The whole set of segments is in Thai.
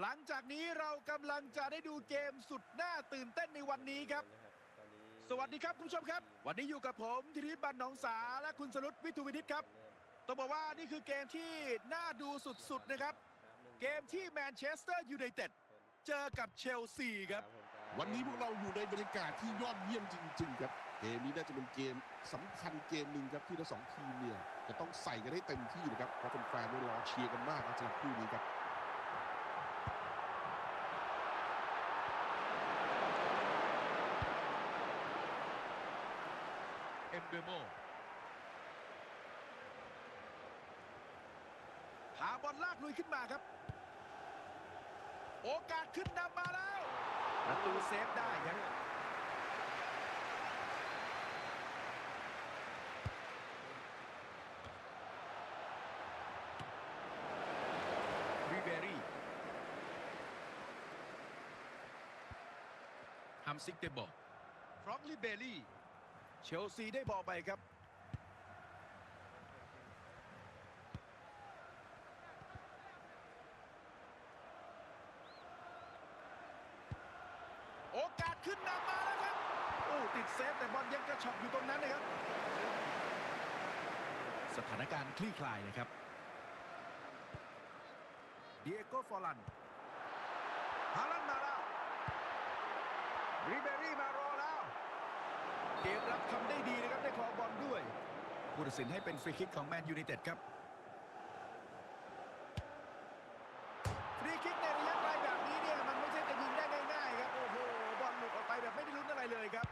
หลังจากนี้เรากำลังจะได้ดูเกมสุดน่าตื่นเต้นในวันนี้ครับ สวัสดีครับคุณผู้ชมครับ วันนี้อยู่กับผมธีริบันหนองสาและคุณสรุตวิทูวินิตครับต้องบอกว่านี่คือเกมที่น่าดูสุดๆนะครับ เกมที่แมนเชสเตอร์ยูไนเต็ดเจอกับเชลซีครับ วันนี้พวกเราอยู่ในบรรยากาศที่ยอดเยี่ยมจริง ๆ ครับ เกมนี้น่าจะเป็นเกมสำคัญเกมหนึ่งครับที่ทั้งสองทีมเนี่ยจะต้องใส่กันให้เต็มที่นะครับเพราะแฟนๆเนี่ยรอเชียร์กันมากนะสำหรับคู่นี้ครับ เอ็ มเบโมหาบอลลากลุยขึ้นมาครับ โอกาสขึ้นนำมาแล้วประตูเซฟได้ครับริเบรี่ฮัมซิกเดบอลฟรองก์ลิเบรี่ เชลซีได้บอลไปครับ โอกาสขึ้นนำมาแล้วครับ โอ้ติดเซฟแต่บอลยังกระชอกอยู่ตรงนั้นนะครับ สถานการณ์คลี่คลายนะครับเดียโก้ฟอลันฮาลันมาแล้วริเบรี่มารอ เกมรับทำได้ดีนะครับได้ครองบอลด้วยผู้ตัดสินให้เป็นฟรีคิกของแมนยูไนเต็ดครับฟรีคิกในระยะไกลแบบนี้เนี่ยมันไม่ใช่จะยิงได้ง่ายๆครับโอ้โหบอลหลุดออกไปแบบไม่ได้ลุ้นอะไรเลยครับ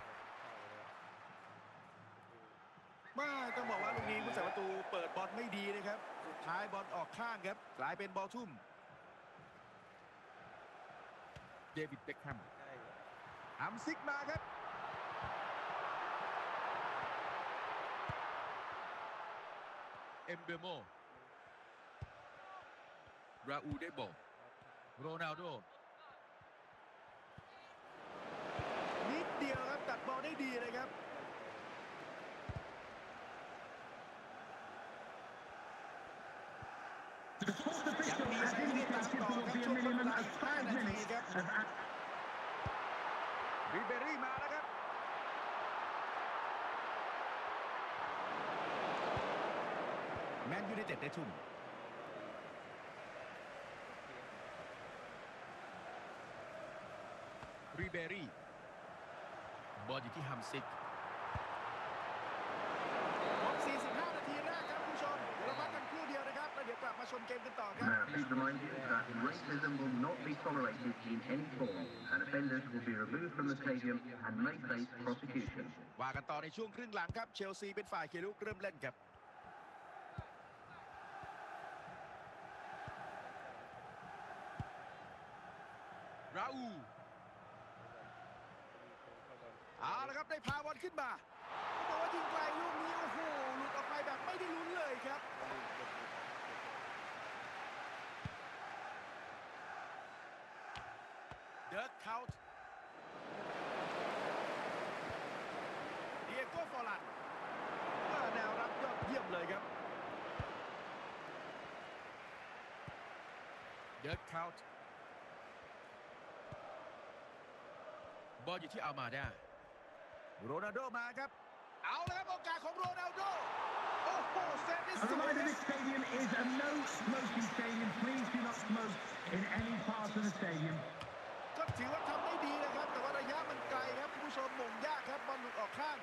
มาต้องบอกว่าลูกนี้ผู้สาประตูเปิดบอลไม่ดีนะครับสุดท้ายบอลออกข้างครับกลายเป็นบอลทุ่มเดวิดเบ็คแฮมอัมซิกมาครับ เอ็มเบโมราอูได้บอลโรนัลโดนิดเดียวครับตัดบอลได้ดีเลยครับ ยังมีสักทีตามต่อครับช่วงทดเวลาอีก5นาทีครับริเบรี่มาแล้วครับ แมนยูไนเต็ดได้ทุ่มริเบรี่บอลอยู่ที่ฮัมซิกหมด45 นาทีแรกครับคุณผู้ชมเดี๋ยวเราพักกันครู่เดียวนะครับ แล้วเดี๋ยวกลับมาชมเกมกันต่อครับ May I please remind you that racism will not be tolerated in any form, and offenders will be removed from the stadium and may face prosecution. ว่ากันต่อในช่วงครึ่งหลังครับ เชลซีเป็นฝ่ายเขียนลุกเริ่มเล่นครับ ราอู เอาละครับได้พาบอลขึ้นมาต้องบอกว่ายิงไกลลูกนี้โอ้โหหลุดออกไปแบบไม่ได้ลุ้นเลยครับ เดิร์กเคาท์เดียโก้ฟอร์ลันว่าแนวรับยอดเยี่ยมเลยครับ เดิร์กคาว บอลอยู่ที่อัลมาด้าโรนัลโดมาครับ เอาเลยครับโอกาสของโรนัลโด โอ้โหเซฟได้ A สวย reminder ครับ this stadium is a no smoking stadium. Please do not smoke in any part of the stadium. ก็ถือว่าทำได้ดีนะครับ แต่ว่าระยะมันไกลครับคุณผู้ชมหม่งยากครับบอลหลุดออกข้าง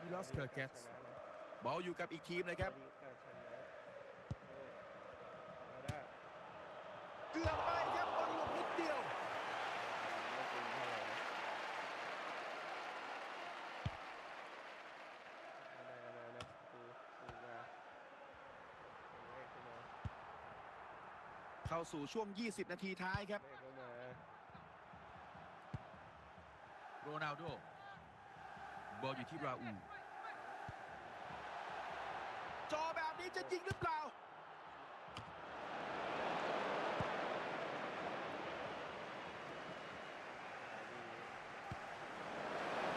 มิลอสเคอร์เกสบอลอยู่กับอีกทีมเลยครับ เกือบไปครับบอลหลุดนิดเดียว เข้าสู่ช่วง 20 นาทีท้ายครับ โรนัลโดบอลอยู่ที่ราอูจอแบบนี้จะยิงหรือเปล่า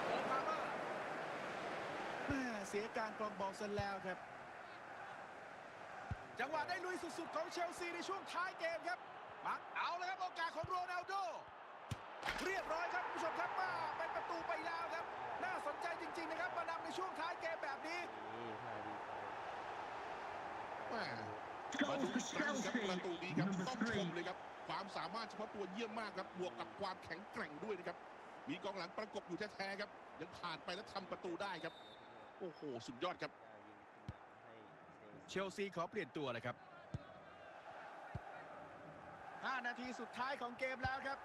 โอพาเมอร์แม่เสียการกรองบอลซะแล้วครับ จังหวะได้ลุยสุดๆ ของเชลซีในช่วงท้ายเกมครับมักเอาเลยครับโอกาสของโรนัลโด เรียบร้อยครับคุณผู้ชมครับว่าเป็นประตูไปแล้วครับ น่าสนใจจริง ๆ นะครับมานำในช่วงท้ายเกมแบบนี้นี่ท่าดีไปแม่มา Goal ดู for อีกครั้งครับ Chelsea. ประตูนี้ครับ Number ต้องช three. มเลยครับ ความสามารถเฉพาะตัวเยี่ยมมากครับบวกกับความแข็งแกร่งด้วยนะครับ มีกองหลังประกบอยู่แท้ๆครับยังผ่านไปแล้วทำประตูได้ครับ โอ้โห สุดยอดครับ กล้ายิงขึ้นนำให้ เชลเชลซีขอเปลี่ยนตัวเลยครับ 5 นาทีสุดท้ายของเกมแล้วครับ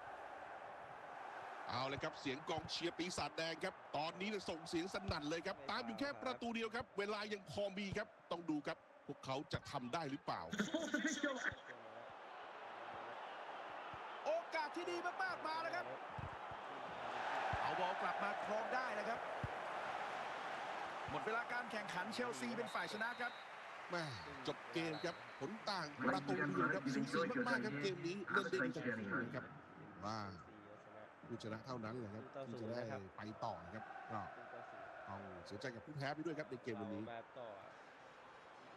เอาเลยครับเสียงกองเชียร์ปีศาจแดงครับ ตอนนี้เนี่ยส่งเสียงสนั่นเลยครับ ตามอยู่แค่ประตูเดียวครับ เวลายังพอมีครับ ต้องดูครับ พวกเขาจะทำได้หรือเปล่า The fourth official โอกาสที่ดีมากๆมาแล้วครับ เอาบอลกลับมาครองได้นะครับ หมดเวลาการแข่งขันเชลซีเป็นฝ่ายชนะครับ แม่จบเกมครับผลต่างประตูเดียวครับสูสีมากๆครับเกมนี้เล่นได้ดีทั้งคู่เลยครับว่าผู้ชนะเท่านั้นเลยครับที่จะได้ไปต่อนะครับก็ต้องเสียใจกับผู้แพ้ไปด้วยครับในเกมวันนี้ มาต่อ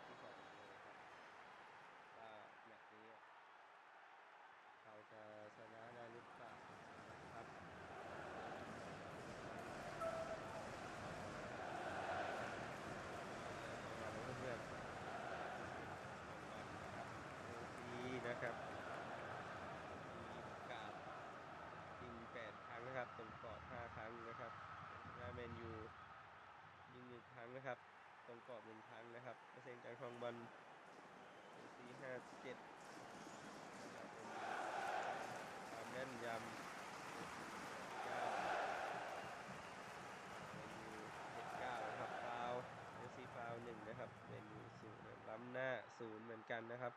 ที่สองเลยครับว่าแมตช์นี้เขาจะชนะได้หรือเปล่านะครับ เพื่อนๆดีนะครับมีการยิงแปดครั้งนะครับตรงกรอบห้าครั้งนะครับหน้าแมนยูยิงห นึ่งครั้งนะครับตรงกรอบหนึ่งครั้งนะครับเปอร์เซ็นต์การครองบอลสี่ห้าเจ็ดความแม่นยำเก้าเจ็ดเก้านะครับฟาวเอซีฟาวหนึ่งนะครับแมนูศูนย์ล้ำหน้าศูนย์เหมือนกันนะครับ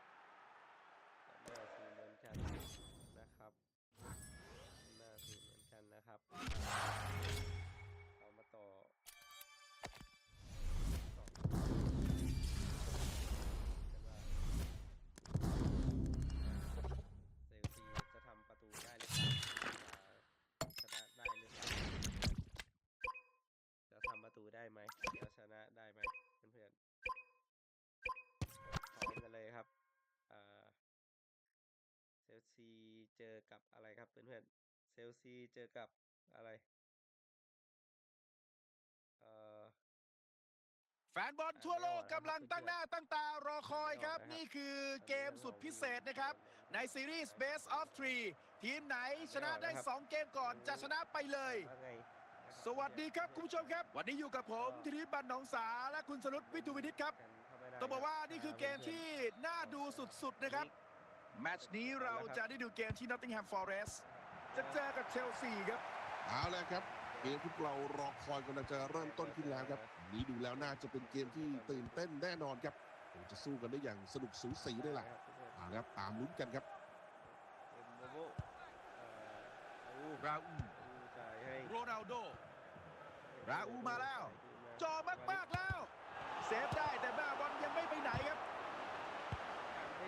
เจอกับอะไรครับเพื่อนๆเซลซีเจอกับอะไร เอ่อ แฟนบอลทั่วโลกกำลังตั้งหน้าตั้งตารอคอยครับ นี่คือเกมสุดพิเศษนะครับ ในซีรีส์ Best of 3ทีมไหนชนะได้ 2 เกมก่อนจะชนะไปเลย ว่าไงสวัสดีครับ คุณผู้ชมครับ วันนี้อยู่กับผมธิริบันหนองสาและคุณสรุตวิทูวินิตครับต้องบอกว่านี่คือเกมที่น่าดูสุดๆนะครับ แมตช์นี้เราจะได้ดูเกมที่ Nottingham Forest จะเจอกับเชลซีครับเอาละครับเกมที่เรารอคอยกำลังจะเริ่มต้นขึ้นแล้วครับ นี้ดูแล้วน่าจะเป็นเกมที่ตื่นเต้นแน่นอนครับคงจะสู้กันได้อย่างสนุกสูสีเลยล่ะเอาละครับตามลุ้นกันครับเอ็มโบโบเอ่อราอูเอาจ่ายให้โรนัลโดราอูมาแล้วจอมากๆแล้วเซฟได้แต่แม่บอลยังไม่ไปไหนครับ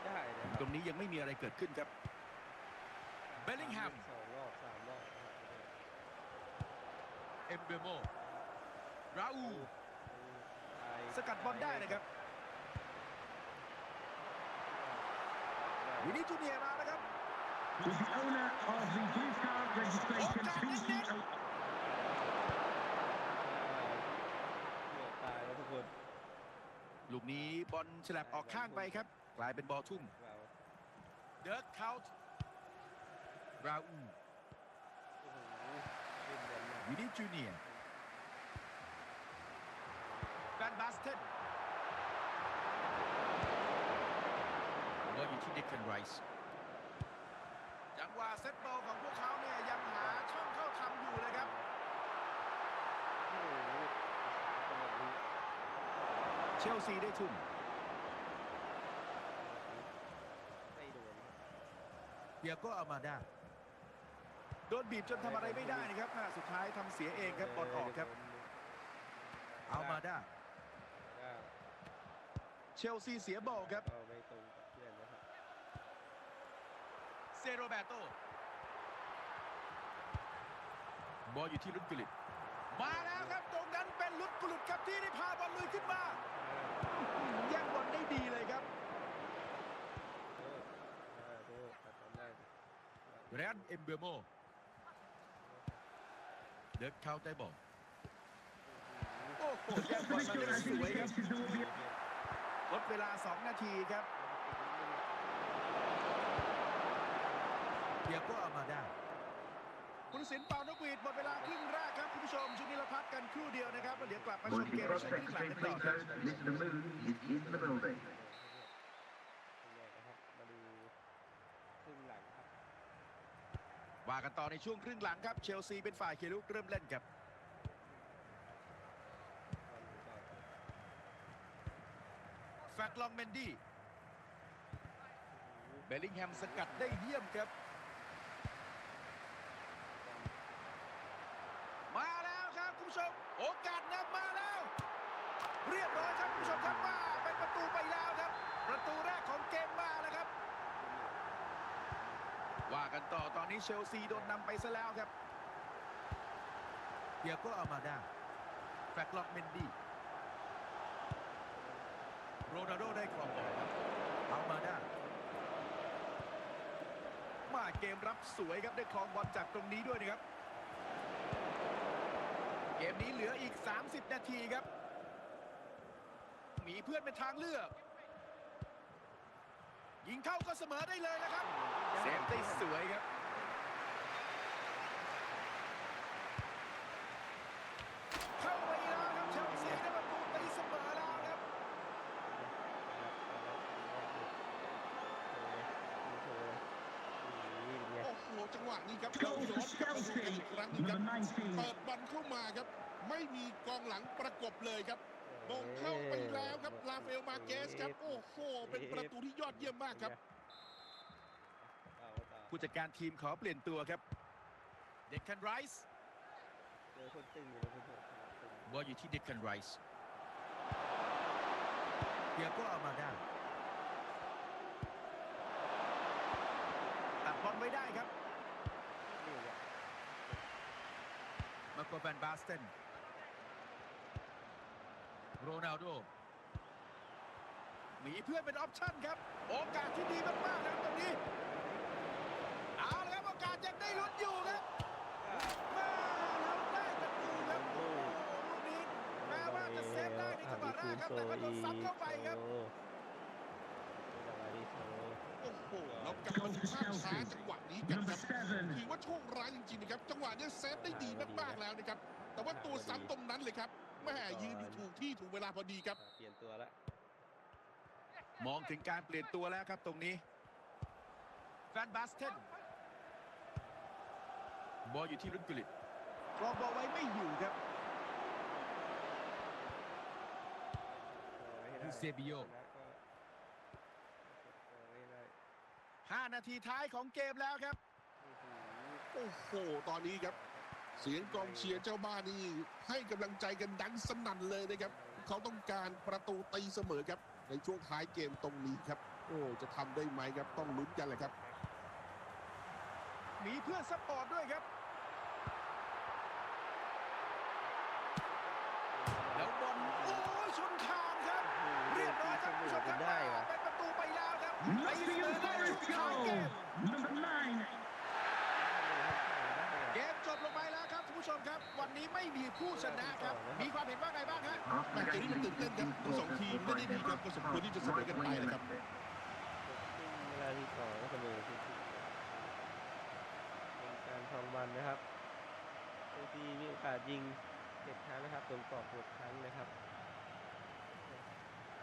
ไม่ได้นะคตรับรงนี้ยังไม่มีอะไรเกิดขึ้นครับ เบลลิงแฮม สองรอบสามรอบนะครับเอ็มเบโมราอูสกัดบอลได้นะครับ วินิจูเนียร์มาแล้วครับ With the owner of the blue card registration, please be o- เกือบตายแล้วทุกคน ลูกนี้บอลฉลับออกข้างไปครับ กลายเป็นบอลทุ่มเราเดิร์กเคาท์ราอูโอ้โหเล่นบอลมาวินิจูเนียร์แฟนบาสเทนบอลอยู่ที่เด็กเคนไรส์จังหวะเซตบอลของพวกเขาเนี่ยยังหาช่องเข้าทำอยู่เลยครับโอ้โหจังหวะนี้เชลซีได้ทุ่มไม่โดนครับ เดียโก็เอามาได้โดนบีบจนทำอะไรไม่ได้นะครับอ่าสุดท้ายทำเสียเองครับบอลออกครับเอามาได้ได้เชลซีเสียบอลครับเอาไม่ตรงกับเพื่อนนะครับเซโรเบโตบอลอยู่ที่ลุดกุลิตมาแล้วครับตรงนั้นเป็นลุดกุลิตครับที่ได้พาบอลลุยขึ้นมาแย่งบอลได้ดีเลยครับ เรอันเอมเบโมเดิร์กเข้าได้บอลโอ้โหแย่งบอลมาได้สวยครับ There will be a ลดเวลา 2 นาทีครับเทียโก็เอามาได้คุณสินเป่านกหวีดหมดเวลาครึ่งแรกครับคุณผู้ชมช่วงนี้เราพักกันครู่เดียวนะครับแล้วเดี๋ยวกลับมาชม Wanting เกมในช่วงครึ่ง prospects หลัง to กัน play ต่อครับ Plato, Mr. Moon is in the building. นะครับมาดูครึ่งหลังครับ ว่ากันต่อในช่วงครึ่งหลังครับ เชลซีเป็นฝ่ายเคลุกเริ่มเล่นครับบอลต่อครับแฟกลองเมนดี้เบลลิงแฮมสกัดได้เยี่ยมครับ มาแล้วครับคุณผู้ชม โอกาสนำมาแล้ว เรียบร้อยครับคุณผู้ชมครับว่าเป็นประตูไปแล้วครับ ประตูแรกของเกมมาแล้วครับ ว่ากันต่อตอนนี้เชลซีโดนนำไปซะแล้วครับเทียโก็เอามาได้แฟกล็อกเมนดี้โรนัลโดได้ครองบอลครับเอามาได้มาเกมรับสวยครับได้ครองบอลจากตรงนี้ด้วยนะครับ เกมนี้เหลืออีก 30 นาทีครับ มีเพื่อนเป็นทางเลือก ยิงเข้าก็เสมอได้เลยนะครับเซฟได้สวยครับ เข้าไปแล้วครับเชลซีได้ประตูตีเสมอแล้วครับโอ้โหจังหวะนี้ครับเราย้อนกลับมาดูกันอีกครั้งหนึงครับ number เปิดบอลเข้ามาครับ ไม่มีกองหลังประกบเลยครับ มงเข้าไปแล้วครับลาเฟลมาเกสครับโอ้โหเป็นประตูที่ยอดเยี่ยมมากครับผู้จัดการทีมขอเปลี่ยนตัวครับ เด็กคันไรส์เจอคนตึงอยู่นะคุณผู้ชมตึงบอลอยู่ที่เด็กคันไรส์เทียโก็เอามาได้ตัดบอลไว้ได้ครับนี่แหละมาโกแบนบาสเตน โรนัลโดมีเพื่อนเป็นออปชั่นครับ โอกาสที่ดีมากๆนะครับตรงนี้ เอาละครับโอกาสยังได้ลุ้นอยู่ครับมาแล้วได้ประตูครับโอ้โหลูกนี้แม้ว่าจะเซฟได้ในจังหวะแรกครับแต่ก็โดนซ้ำเข้าไปครับโอ้จังหวะนี้โชว์โอ้โหเรากลับมาดูภาพช้าจังหวะนี้กันค number รับ seven. ถือว่าโชคร้ายจริงๆนะครับจังหวะเนี้ยเซฟได้ดีมากๆแล้วนะครับแต่ว่าตัวซ้ำตรงนั้นเลยครับ แม่ยืนอยู่ถูกที่ถูกเวลาพอดีครับอะเปลี่ยนตัวละมองถึงการเปลี่ยนตัวแล้วครับตรงนี้แฟนบาสเทนบอลอยู่ที่ลุนกุลิตครองบอลไว้ไม่อยู่ครับโชว์ไว้ให้ได้ยูเซบิโยชนะก็โชว์ไว้ให้ได้5นาทีท้ายของเกมแล้วครับอื้อหือโอ้โห ตอนนี้ครับ เสียงกองเชียร์เจ้าบ้านนี่ให้กำลังใจกันดังสนั่นเลยนะครับ เขาต้องการประตูตีเสมอครับ ในช่วงท้ายเกมตรงนี้ครับ โอ้จะทำได้ไหมครับต้องลุ้นกันแหละครับมีเพื่อนซัพพอร์ตด้วยครับ แล้วบอลโอ้ยชนคานครับ เรียบร้อยครับคุณผู้ชมครับได้วะเป็นประตูไปแล้วครับตีเส Nottingham มอได้ช่วง Forest ท้ายเก goal. ม Number nine. เกมจบลงไปแล้วครับคุณผู้ชมครับ วันนี้ไม่มีผู้ชนะครับ มีความเห็นว่าไงบ้างฮะ After แมตช์ the นี้ game, มันตื่นเต้นครับทั้งสองทีมเล่นได้ดีครับก็สมควรที่จะเสมอกันไปนะครับครึ่งเวลาที่สองก็เสมอคือเป็นการทองมันนะครับบางทีมีโอกาสยิงเจ็ดครั้งนะครับตรงกรอบหกครั้งนะครับ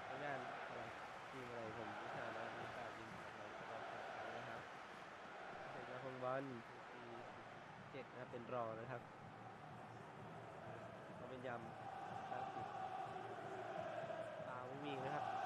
ทางด้านอะไรทีมอะไรผมไม่ทราบนะมีโอกาสยิงอะไรตลอดหกครั้งนะครับเป็นการทองบอ ลทีเจ็ดนะครับเป็นรอนะครับเขาเป็นยำคลาสุดฟาไม่มีนะครับ